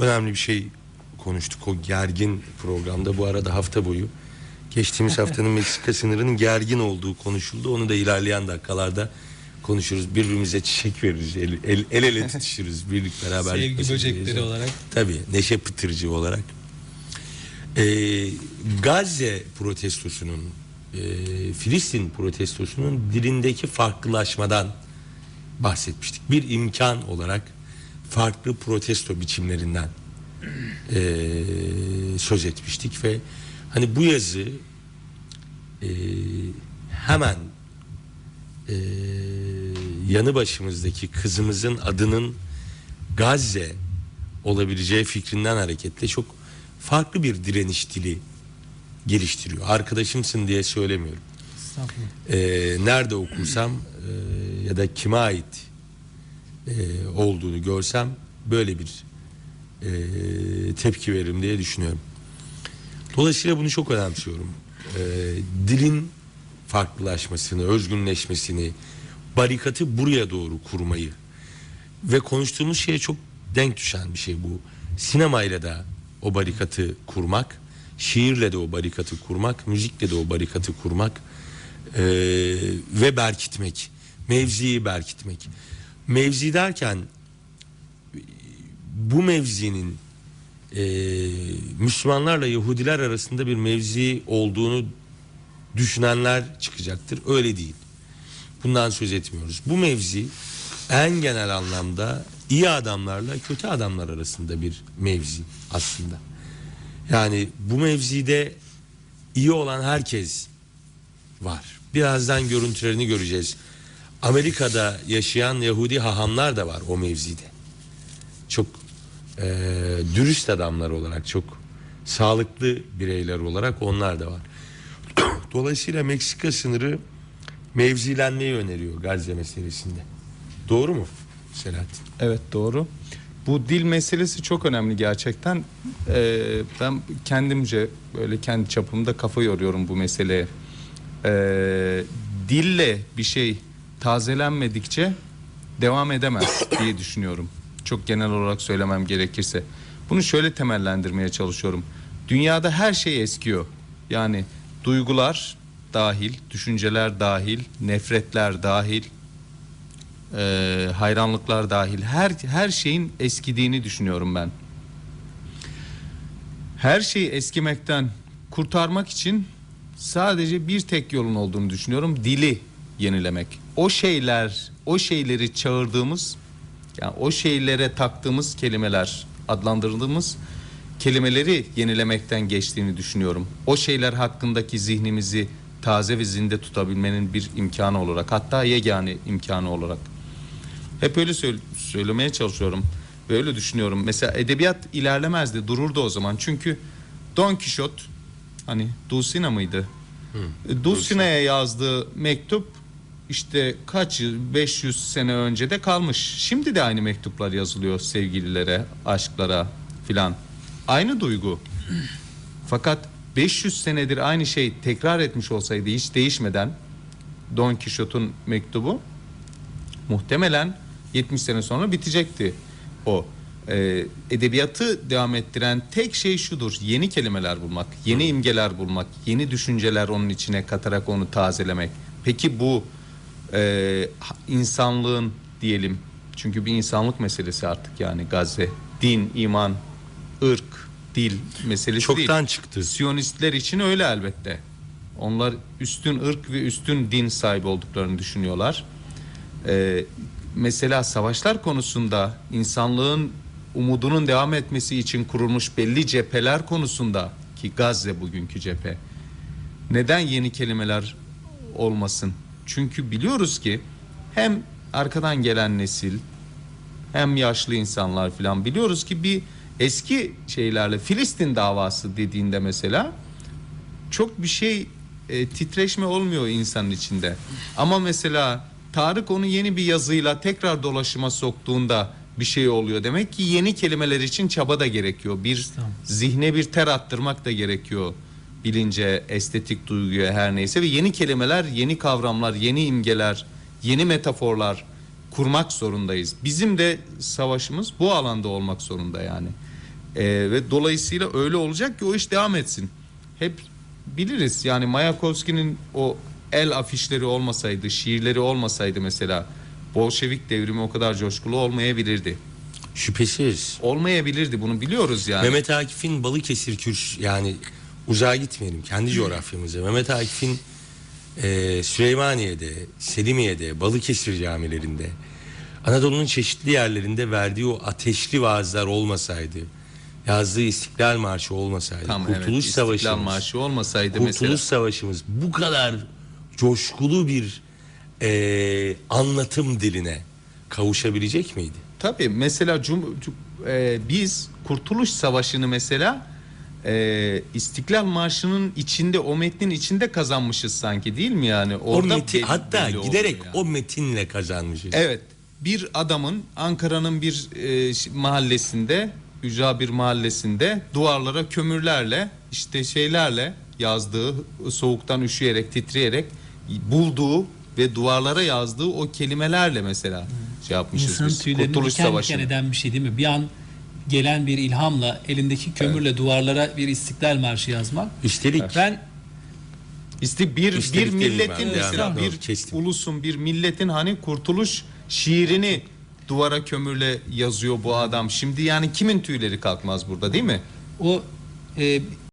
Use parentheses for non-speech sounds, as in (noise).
önemli bir şey konuştuk o gergin programda. Bu arada hafta boyu geçtiğimiz (laughs) haftanın Meksika sınırının gergin olduğu konuşuldu. Onu da ilerleyen dakikalarda konuşuruz. Birbirimize çiçek veririz. El, el, el ele (laughs) tutuşuruz. Birlik beraber. Sevgi böcekleri olarak. Tabii neşe pıtırcı olarak. Ee, Gazze protestosunun e, Filistin protestosunun dilindeki farklılaşmadan bahsetmiştik. Bir imkan olarak farklı protesto biçimlerinden (clears throat) e, söz etmiştik ve hani bu yazı e, hemen e, yanı başımızdaki kızımızın adının Gazze olabileceği fikrinden hareketle çok farklı bir direniş dili geliştiriyor. Arkadaşımsın diye söylemiyorum. Ee, nerede okursam e, ya da kime ait e, olduğunu görsem böyle bir e, tepki veririm diye düşünüyorum. Dolayısıyla bunu çok önemsiyorum. E, dilin farklılaşmasını, özgünleşmesini, barikatı buraya doğru kurmayı ve konuştuğumuz şeye çok denk düşen bir şey bu. Sinemayla da o barikatı kurmak, şiirle de o barikatı kurmak, müzikle de o barikatı kurmak e, ve berkitmek, mevziyi berkitmek. Mevzi derken bu mevzinin e, Müslümanlarla Yahudiler arasında bir mevzi olduğunu düşünenler çıkacaktır. Öyle değil. Bundan söz etmiyoruz. Bu mevzi en genel anlamda iyi adamlarla kötü adamlar arasında bir mevzi aslında. Yani bu mevzide iyi olan herkes var. Birazdan görüntülerini göreceğiz. Amerika'da yaşayan Yahudi hahamlar da var o mevzide. Çok e, dürüst adamlar olarak, çok sağlıklı bireyler olarak onlar da var. (clears throat) Dolayısıyla Meksika sınırı mevzilenmeyi öneriyor Gazze meselesinde. Doğru mu Selahattin? Evet doğru. Bu dil meselesi çok önemli gerçekten. Ee, ben kendimce böyle kendi çapımda kafa yoruyorum bu meseleye. Ee, dille bir şey tazelenmedikçe devam edemez diye düşünüyorum. Çok genel olarak söylemem gerekirse. Bunu şöyle temellendirmeye çalışıyorum. Dünyada her şey eskiyor. Yani duygular dahil, düşünceler dahil, nefretler dahil, e, hayranlıklar dahil her her şeyin eskidiğini düşünüyorum ben. Her şeyi eskimekten kurtarmak için sadece bir tek yolun olduğunu düşünüyorum. Dili yenilemek. O şeyler, o şeyleri çağırdığımız, yani o şeylere taktığımız kelimeler, adlandırdığımız kelimeleri yenilemekten geçtiğini düşünüyorum. O şeyler hakkındaki zihnimizi taze ve zinde tutabilmenin bir imkanı olarak, hatta yegane imkanı olarak. Hep öyle söyle- söylemeye çalışıyorum ve öyle düşünüyorum. Mesela edebiyat ilerlemezdi, dururdu o zaman. Çünkü Don Quixote hani Dulcinea mıydı? Dulcinea'ya yazdığı mektup işte kaç yıl 500 sene önce de kalmış. Şimdi de aynı mektuplar yazılıyor sevgililere, aşklara filan. Aynı duygu. Fakat 500 senedir aynı şey tekrar etmiş olsaydı hiç değişmeden Don Quixote'un mektubu muhtemelen 70 sene sonra bitecekti o. Ee, edebiyatı devam ettiren tek şey şudur. Yeni kelimeler bulmak, yeni imgeler bulmak, yeni düşünceler onun içine katarak onu tazelemek. Peki bu e, insanlığın diyelim çünkü bir insanlık meselesi artık yani Gazze, din, iman, ırk, dil meselesi Çoktan değil. çıktı. Siyonistler için öyle elbette. Onlar üstün ırk ve üstün din sahibi olduklarını düşünüyorlar. Ee, mesela savaşlar konusunda insanlığın umudunun devam etmesi için kurulmuş belli cepheler konusunda ki Gazze bugünkü cephe. Neden yeni kelimeler olmasın? Çünkü biliyoruz ki hem arkadan gelen nesil hem yaşlı insanlar filan biliyoruz ki bir eski şeylerle Filistin davası dediğinde mesela çok bir şey e, titreşme olmuyor insanın içinde. Ama mesela Tarık onu yeni bir yazıyla tekrar dolaşıma soktuğunda bir şey oluyor. Demek ki yeni kelimeler için çaba da gerekiyor. Bir zihne bir ter attırmak da gerekiyor. Bilince, estetik duyguya her neyse ve yeni kelimeler, yeni kavramlar, yeni imgeler, yeni metaforlar kurmak zorundayız. Bizim de savaşımız bu alanda olmak zorunda yani. Ee, ve dolayısıyla öyle olacak ki o iş devam etsin. Hep biliriz yani Mayakovski'nin o el afişleri olmasaydı, şiirleri olmasaydı mesela Bolşevik devrimi o kadar coşkulu olmayabilirdi. Şüphesiz. Olmayabilirdi bunu biliyoruz yani. Mehmet Akif'in Balıkesir Kürs yani uzağa gitmeyelim kendi coğrafyamıza. Mehmet Akif'in e, Süleymaniye'de, Selimiye'de, Balıkesir camilerinde Anadolu'nun çeşitli yerlerinde verdiği o ateşli vaazlar olmasaydı, yazdığı İstiklal Marşı olmasaydı, Tam Kurtuluş evet, İstiklal Savaşımız, Marşı olmasaydı Kurtuluş mesela. Savaşımız bu kadar coşkulu bir e, anlatım diline kavuşabilecek miydi? Tabii mesela cum, e, biz Kurtuluş Savaşı'nı mesela e, İstiklal Marşı'nın içinde o metnin içinde kazanmışız sanki değil mi yani? O Orada metin, belli- hatta belli giderek yani. o metinle kazanmışız. Evet bir adamın Ankara'nın bir e, mahallesinde ücra bir mahallesinde duvarlara kömürlerle işte şeylerle yazdığı soğuktan üşüyerek titreyerek bulduğu ve duvarlara yazdığı o kelimelerle mesela şey yapmışız İnsanın biz tüylerini Kurtuluş diken diken Savaşı'nı. eden bir şey değil mi? Bir an gelen bir ilhamla elindeki kömürle duvarlara bir istiklal marşı yazmak. Üstelik Ben İşte bir Üstelik bir milletin ben, mesela et, bir kestim. ulusun bir milletin hani kurtuluş şiirini duvara kömürle yazıyor bu adam. Şimdi yani kimin tüyleri kalkmaz burada değil mi? o e,